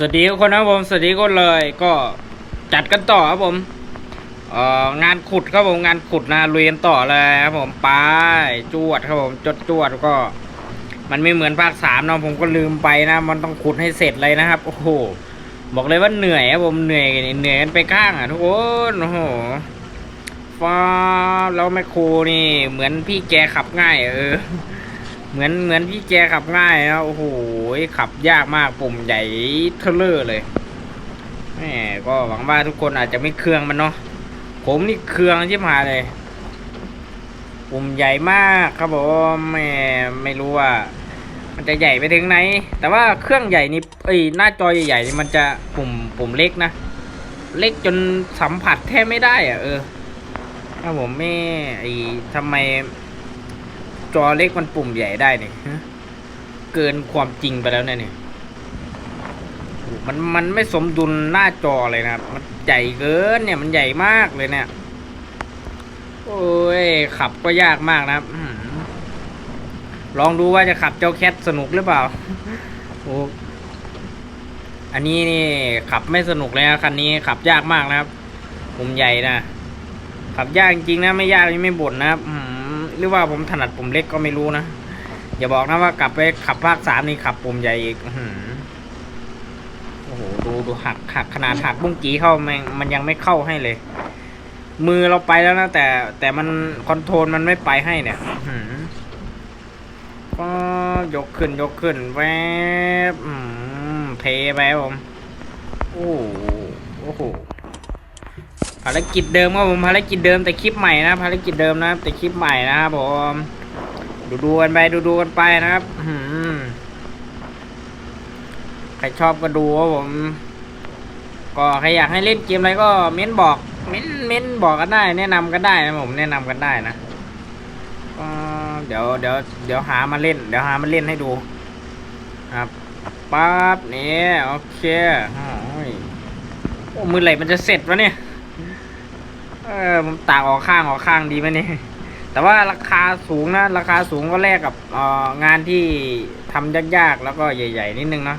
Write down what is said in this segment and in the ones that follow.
สวัสดีทุกคนนะผมสวัสดีกคนเลยก็จัดกันต่อครับผมเอ่องานขุดครับผมงานขุดนะลุยกันต่อเลยครับผมไปจวดครับผมจดจวดก็ มันไม่เหมือนภาคสามเนาะผมก็ลืมไปนะ มันต้องขุดให้เสร็จเลยนะครับ โอ้โหบอกเลยว่าเหนื่อยครับผมเหนื่อยเหนื่อยกันไปข้างอะทุกคนโอ้โหฟ้าแล้วแม่ครนี่ เหมือนพี่แกขับง่าย เออ เหมือนเหมือนพี่แกขับง่ายนะโอ้โหขับยากมากปุ่มใหญ่เทเลอร์เลยแหมก็หวังว่าทุกคนอาจจะไม่เครื่องมันเนาะผมนี่เครื่องชิบหายเลย ปุ่มใหญ่มากครับผมแหมไม่รู้ว่า มันจะใหญ่ไปถึงไหน แต่ว่าเครื่องใหญ่นี่เอ้ยหน้าจอใหญ่ๆนี่มันจะปุ่มปุ่มเล็กนะเล็กจนสัมผัสแทบไม่ได้อะเออถ้าผมไม่ไอ้ทำไม จอเล็กมันปุ่มใหญ่ได้เนี่ยเกินความจริงไปแล้วเนี่ยนี่โอ้มันมันไม่สมดุลหน้าจอเลยนะครับ มันใหญ่เกินเนี่ยมันใหญ่มากเลยเนี่ย โอ้ย ขับก็ยากมากนะครับลองดูว่าจะขับเจ้าแคทสนุกหรือเปล่า โอ้ อันนี้นี่ขับไม่สนุกเลยนะคันนี้ขับยากมากนะครับปุ่มใหญ่นะ ขับยากจริงนะไม่ยากนี่ไม่บ่นนะครับ หรือว่าผมถนัดปุ่มเล็กก็ไม่รู้นะ อย่าบอกนะว่ากลับไปขับภาคสามนี่ขับปุ่มใหญ่อีกโอ้โหดูดูหักหักขนาดหักบุ้งกีเข้ามันมันยังไม่เข้าให้เลย มือเราไปแล้วนะแต่ แต่มันคอนโทรลมันไม่ไปให้เนี่ยก็ยกขึ้นยกขึ้นแวบเทไปผมโอ้โห ภารกิจเดิมครับผมภารกิจเดิมแต่คลิปใหม่นะภารกิจเดิมนะแต่คลิปใหม่นะครับผมดูดูกันไปดูดูกันไปนะครับอืใครชอบก็ดูครับผม ก็ใครอยากให้เล่นเกมอะไรก็เม้นบอก เม้นเม้นบอกกันได้ แนะนำกันได้นะผมแนะนำกันได้นะเดี๋ยวเดี๋ยวเดี๋ยวหามาเล่น เดี๋ยวหามาเล่นให้ดู ครับปั๊บนี่โอเคโอ้ยโอ้มือไหลมันจะเสร็จวะเนี่ย เออผมตากออกข้างออกข้างดีไหมเนี่ยแต่ว่าราคาสูงนะ ราคาสูงก็แลกกับงานที่ทำยากๆแล้วก็ใหญ่ ๆ นิดนึงเนาะ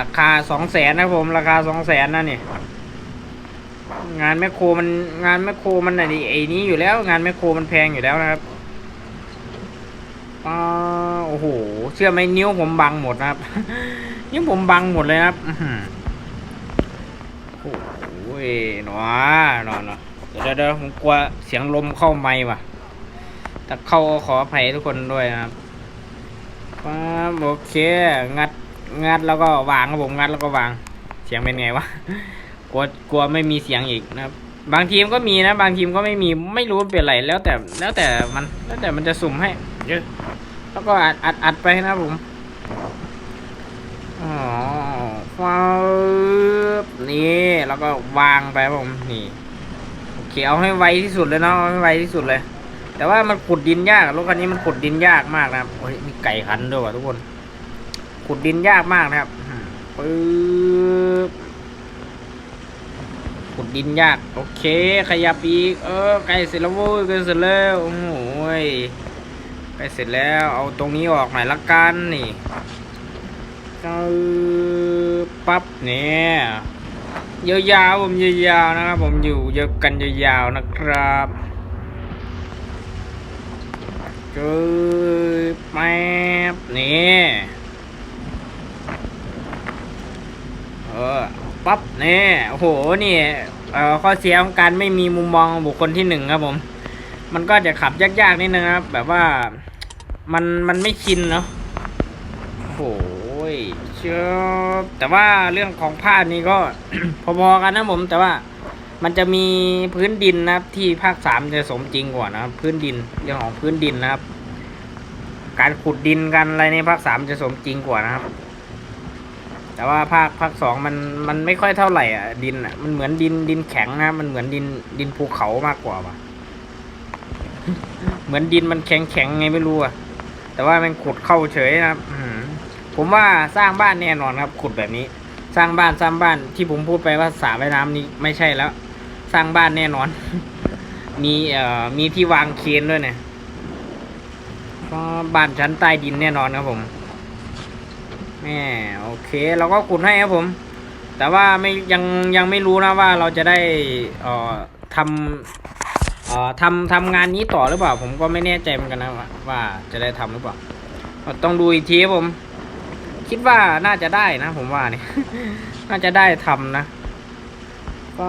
ราคาสองแสนนะผม ราคาสองแสนนะเนี่ยงานแมคโครมันงานแมคโครมันไอ้ไอ้นี้อยู่แล้ว งานแมคโครมันแพงอยู่แล้วนะครับอโอ้โห เชื่อไหมนิ้วผมบังหมดนะครับ นิ้วผมบังหมดเลยนะครับโอ้โหหนอหนอหนอ เดี๋ยวเดี๋ยวผมกลัวเสียงลมเข้าไมค์ว่ะถ้าเข้าขออภัยทุกคนด้วยนะครับปั๊บโอเค งัด งัดแล้วก็วางครับผม งัดแล้วก็วาง เสียงเป็นไงวะ กลัว กลัวไม่มีเสียงอีกนะครับ บางทีมก็มีนะ บางทีมก็ไม่มี ไม่รู้เป็นไร แล้วแต่ แล้วแต่มัน แล้วแต่มันจะสุ่มให้เยอะแล้วก็อัด อัด อัดไปนะผมอ๋อฟ้านี่ แล้วก็วางไปผม นี่ เคเอาให้ไวที่สุดเลยเนาะเอาให้ไวที่สุดเลย แต่ว่ามันขุดดินยากรถคันนี้มันขุดดินยากมากนะครับโอ้ยมีไก่ขันด้วยว่ะทุกคน ขุดดินยากมากนะครับปึ๊บขุดดินยาก โอเค ขยับอีก เออใกล้เสร็จแล้วเว้ยใกล้เสร็จแล้วโอ้โหยใกล้เสร็จแล้ว เอาตรงนี้ออกหน่อยละกันนี่ปั๊บเนี่ย ยาวๆผมยาวๆนะครับผมอยู่เยอะกันยาวๆนะครับเจอแป๊บนี่เออปั๊บนี่โอ้โหนี่เอ่อข้อเสียของการไม่มีมุมมองของบุคคลที่หนึ่งครับผม มันก็จะขับยากๆนิดนึงครับ แบบว่ามันมันไม่ชินเนาะโอ้โห เชื่อแต่ว่าเรื่องของผ้านี่ก็ พอๆกันนะผม แต่ว่ามันจะมีพื้นดินนะครับ ที่ภาคสามจะสมจริงกว่านะครับ พื้นดินเรื่องของพื้นดินนะครับ การขุดดินกันอะไรในภาคสามจะสมจริงกว่านะครับ แต่ว่าภาคภาคสองมันมันไม่ค่อยเท่าไหร่อะดินอะมันเหมือนดินดินแข็งนะมันเหมือนดินดินภูเขามากกว่าว่ะเหมือนดินมันแข็งแข็งไงไม่รู้อะแต่ว่ามันขุดเข้าเฉยนะครับ ผมว่าสร้างบ้านแน่นอนครับขุดแบบนี้ สร้างบ้านสร้างบ้านที่ผมพูดไปว่าสระว่ายน้ำนี้ไม่ใช่แล้ว สร้างบ้านแน่นอน มีเอ่อมีที่วางเคนด้วยเนี่ยก็บ้านชั้นใต้ดินแน่นอนครับผมแหมโอเคเราก็ขุดให้ครับผม แต่ว่าไม่ยังยังไม่รู้นะว่าเราจะได้เอ่อทำเอ่อทำทำงานนี้ต่อหรือเปล่า ผมก็ไม่แน่ใจเหมือนกันนะว่าจะได้ทำหรือเปล่า ต้องดูอีกทีครับผม คิดว่าน่าจะได้นะ ผมว่าเนี่ย น่าจะได้ทำนะก็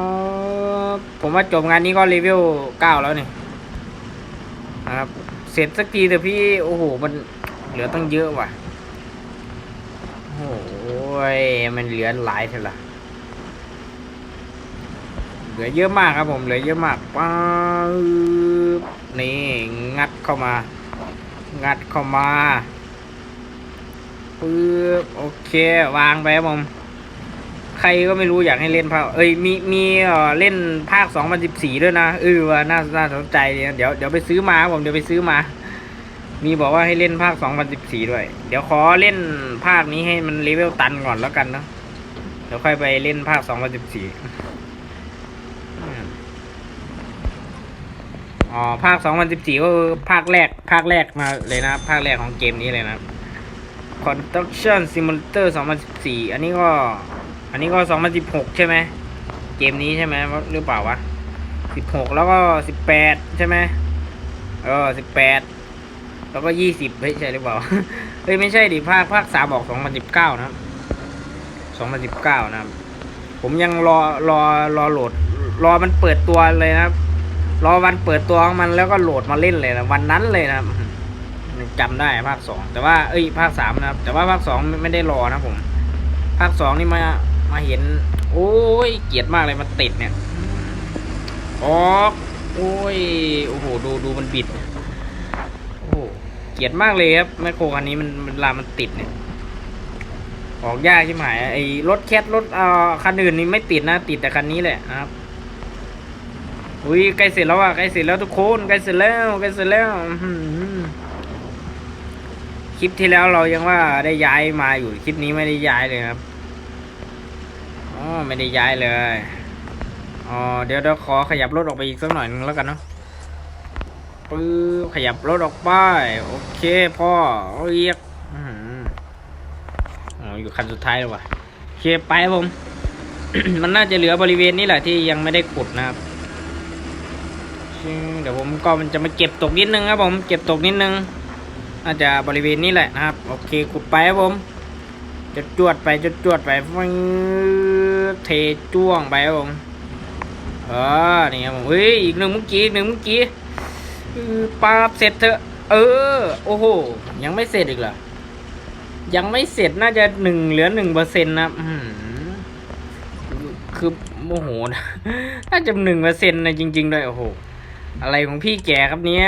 ผมว่าจบงานนี้ก็เลเวเก้าแล้วนี่นะครับเสร็จสักทีเถอะพี่โอ้โหมันเหลือตั้งเยอะว่ะโอ้ยมันเหลือหลายเท่าละเหลือเยอะมากครับผมเหลือเยอะมากป๊าบนี่งัดเข้ามา งัดเข้ามา ปึ๊บโอเควางไปครับผมใครก็ไม่รู้อยากให้เล่นภาคเอ้ยมีมีเอ่อเล่นภาค 2014 ด้วยนะเออว่าน่าน่าสนใจดีนะเดี๋ยวเดี๋ยวไปซื้อมาครับผมเดี๋ยวไปซื้อมา มีบอกว่าให้เล่นภาค 2014 ด้วย เดี๋ยวขอเล่นภาคนี้ให้มันเลเวลตันก่อนแล้วกันเนอะเดี๋ยวค่อยไปเล่นภาค 2014 อ๋อภาค 2014 ก็คือภาคแรกภาคแรกมาเลยนะภาคแรกของเกมนี้เลยนะ Construction Simulator 2014 อันนี้ก็ อันนี้ก็ 2016 ใช่ไหม เกมนี้ใช่ไหมหรือเปล่าวะ 16 แล้วก็ 18 ใช่ไหมเออ 18 แล้วก็ 20 เฮ้ย ใช่หรือเปล่า เฮ้ย ไม่ใช่ดิ ภาค ภาคสามบอก 2019 นะครับ2019 นะครับ ผมยังรอ รอ รอโหลด รอมันเปิดตัวเลยนะครับ รอวันเปิดตัวของมันแล้วก็โหลดมาเล่นเลยนะ วันนั้นเลยนะครับ จำได้ภาคสองแต่ว่าเอ้ยภาคสามนะครับ แต่ว่าภาคสองไม่ได้รอนะผม ภาคสองนี่มามาเห็น โอ้ยเกลียดมากเลยมันติดเนี่ยออกโอ้ยโอ้โหดูดูมันบิดโอ้โหเกลียดมากเลยครับแมคโครคันนี้มันมันลามันติดเนี่ยออกยากใช่ไหมไอ้รถแคทรถเอ่อคันอื่นนี่ไม่ติดนะ ติดแต่คันนี้แหละนะครับอุ้ยใกล้เสร็จแล้วอะใกล้เสร็จแล้วทุกคนใกล้เสร็จแล้วใกล้เสร็จแล้วอื้อหือ คลิปที่แล้วเรายังว่าได้ย้ายมาอยู่คลิปนี้ไม่ได้ย้ายเลยครับอ๋อไม่ได้ย้ายเลยอ๋อเดี๋ยวเดี๋ยวขอขยับรถออกไปอีกสักหน่อยนึงแล้วกันเนาะปื้อขยับรถออกไปโอเคพ่อเรียกอ๋ออยู่คันสุดท้ายแล้วว่ะโอเคไปครับผม มันน่าจะเหลือบริเวณนี้แหละที่ยังไม่ได้ขุดนะครับเดี๋ยวผมก็มันจะมาเก็บตกนิดนึงครับผมเก็บตกนิดนึง น่าจะบริเวณนี้แหละนะครับ โอเคขุดไปครับผมจะจวดไปจะจวดไปฟึ๊ดเทจ้วงไปครับผมเออนี่ครับผมเฮ้ยอีกหนึ่งเมื่อกี้หนึ่งเมื่อกี้ปาบเสร็จเถอะ เออ โอ้โห ยังไม่เสร็จอีกเหรอ ยังไม่เสร็จน่าจะหนึ่งเหลือหนึ่งเปอร์เซ็นต์นะอื้อหือคือโมโหนะน่าจะหนึ่งเปอร์เซ็นต์นะจริงๆด้วยโอ้โห อะไรของพี่แกครับเนี้ย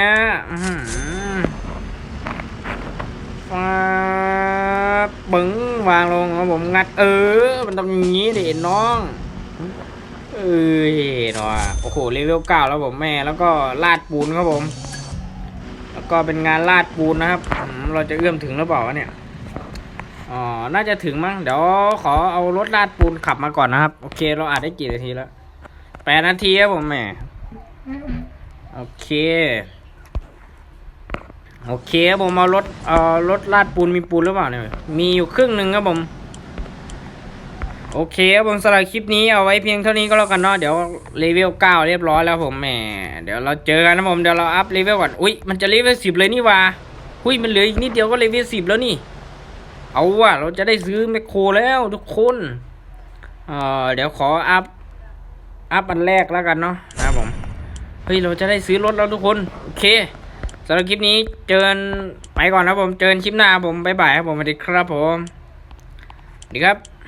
วางลงครับผมงัด เออ มันต้องอย่างนี้ดิน้องเอ้ยหนอโอ้โหเลเวลเก้าแล้วผมแม่ แล้วก็ลาดปูนครับผม แล้วก็เป็นงานลาดปูนนะครับ เราจะเอื้อมถึงหรือเปล่าวะเนี่ยอ๋อน่าจะถึงมั้งเดี๋ยวขอเอารถลาดปูนขับมาก่อนนะครับ โอเค เราอาจได้กี่นาทีแล้วแปดนาทีครับผมแม่โอเค โอเคครับผมเอารถเอ่อรถลาดปูนมีปูนหรือเปล่าเนี่ยมีอยู่ครึ่งหนึ่งครับผม โอเคครับผมสำหรับคลิปนี้เอาไว้เพียงเท่านี้ก็แล้วกันเนาะเดี๋ยวเลเวลเก้าเรียบร้อยแล้วผมแหมเดี๋ยวเราเจอกันนะผมเดี๋ยวเราอัพเลเวลก่อนอุ้ยมันจะเลเวลสิบเลยนี่วะหุ้ยมันเหลืออีกนิดเดียวก็เลเวลสิบแล้วนี่ เอาว่ะเราจะได้ซื้อแมคโครแล้วทุกคนเอ่อเดี๋ยวขออัพอัพอันแรกแล้วกันเนาะนะผมเฮ้ยเราจะได้ซื้อรถแล้วทุกคนโอเค สำหรับคลิปนี้เจอกันไปก่อนนะผม เจอกันคลิปหน้าผมบ๊ายบายครับผมสวัสดีครับผมสวัสดีครับ